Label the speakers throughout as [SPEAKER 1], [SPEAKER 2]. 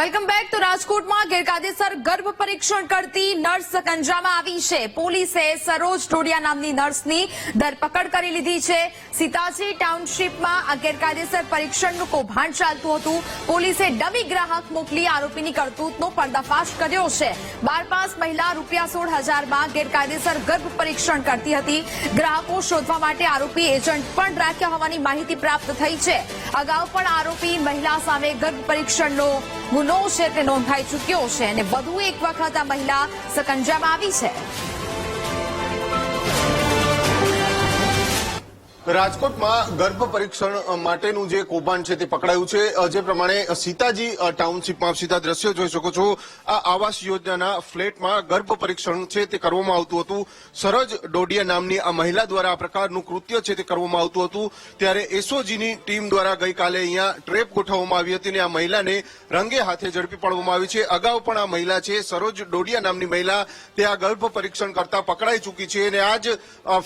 [SPEAKER 1] Welcome back તો રાજકોટમાં ગેરકાયદેસર ગર્ભ પરીક્ષણ કરતી નર્સ સકંજામાં આવી છે. પોલીસે સરોજ ટોડિયા નામની નર્સની ધરપકડ કરી લીધી છે. સીતાજી ટાઉનશીપમાં આ ગેરકાયદેસર પરીક્ષણનું કૌભાંડ ચાલતું હતું. પોલીસે ડમી ગ્રાહક મોકલી આરોપીની કરતૂતનો પર્દાફાશ કર્યો છે. બાર પાસ મહિલા રૂપિયા સોળ હજારમાં ગેરકાયદેસર ગર્ભ પરીક્ષણ કરતી હતી. ગ્રાહકો શોધવા માટે આરોપી એજન્ટ પણ રાખ્યા હોવાની માહિતી પ્રાપ્ત થઈ છે. અગાઉ પણ આરોપી મહિલા સામે ગર્ભ પરીક્ષણનો ગુનો છે તે નોંધાઈ ચૂક્યો છે અને વધુ એક વખત આ મહિલા સકંજામાં આવી છે.
[SPEAKER 2] રાજકોટમાં ગર્ભ પરીક્ષણ માટેનું જે કૌભાંડ છે તે પકડાયું છે. જે પ્રમાણે સીતાજી ટાઉનશીપમાં સીધા દ્રશ્યો જોઈ શકો છો. આ આવાસ યોજનાના ફ્લેટમાં ગર્ભ પરીક્ષણ છે તે કરવામાં આવતું હતું. સરજ ડોડિયા નામની આ મહિલા દ્વારા આ પ્રકારનું કૃત્ય છે તે કરવામાં આવતું હતું. ત્યારે એસઓજીની ટીમ દ્વારા ગઈકાલે અહીંયા ટ્રેપ ગોઠવવામાં આવી હતી અને આ મહિલાને રંગે હાથે ઝડપી પાડવામાં આવી છે. અગાઉ પણ આ મહિલા છે. સરોજ ડોડિયા નામની મહિલા તે આ ગર્ભ પરીક્ષણ કરતા પકડાઈ ચૂકી છે અને આ જ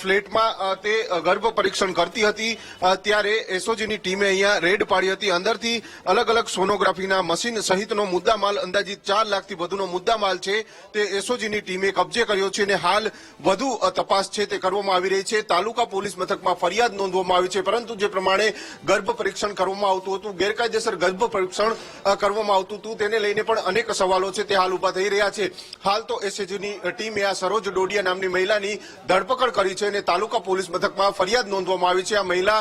[SPEAKER 2] ફ્લેટમાં તે ગર્ભ પરીક્ષણ કરતી હતી. ત્યારે એસઓજીની ટીમે અહીંયા રેડ પાડી હતી. અંદરથી અલગ અલગ સોનોગ્રાફીના મશીન સહિતનો મુદ્દામાલ, અંદાજિત ચાર લાખથી વધુનો મુદ્દામાલ છે. તે એસઓજીની ટીમે કબજે કર્યો છે અને હાલ વધુ તપાસ છે તે કરવામાં આવી રહી છે. તાલુકા પોલીસ મથકમાં ફરિયાદ નોંધવામાં આવી છે. પરંતુ જે પ્રમાણે ગર્ભ પરીક્ષણ કરવામાં આવતું હતું, ગેરકાયદેસર ગર્ભ પરીક્ષણ કરવામાં આવતું હતું, તેને લઈને પણ અનેક સવાલો છે તે હાલ ઊભા થઈ રહ્યા છે. હાલ તો એસએજીની ટીમે આ સરોજ ડોડિયા નામની મહિલાની ધરપકડ કરી છે અને તાલુકા પોલીસ મથકમાં ફરિયાદ નોંધવામાં આવી છે. આ મહિલા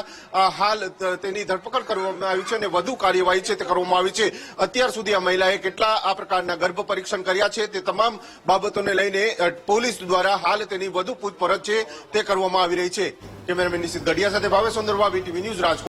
[SPEAKER 2] હાલ તેની ધરપકડ કરવામાં આવી છે અને વધુ કાર્યવાહી છે તે કરવામાં આવી છે. અત્યાર સુધી આ મહિલાએ કેટલા આ પ્રકારના ગર્ભ પરીક્ષણ કર્યા છે તે તમામ બાબતોને લઈને પોલીસ દ્વારા હાલ તેની વધુ પૂછપરછ છે તે કરવામાં આવી રહી છે. કેમેરામેન નિશિત ગઢિયા સાથે ભાવેશ સુંદરવા વીટીવી ન્યૂઝ રાજકોટ.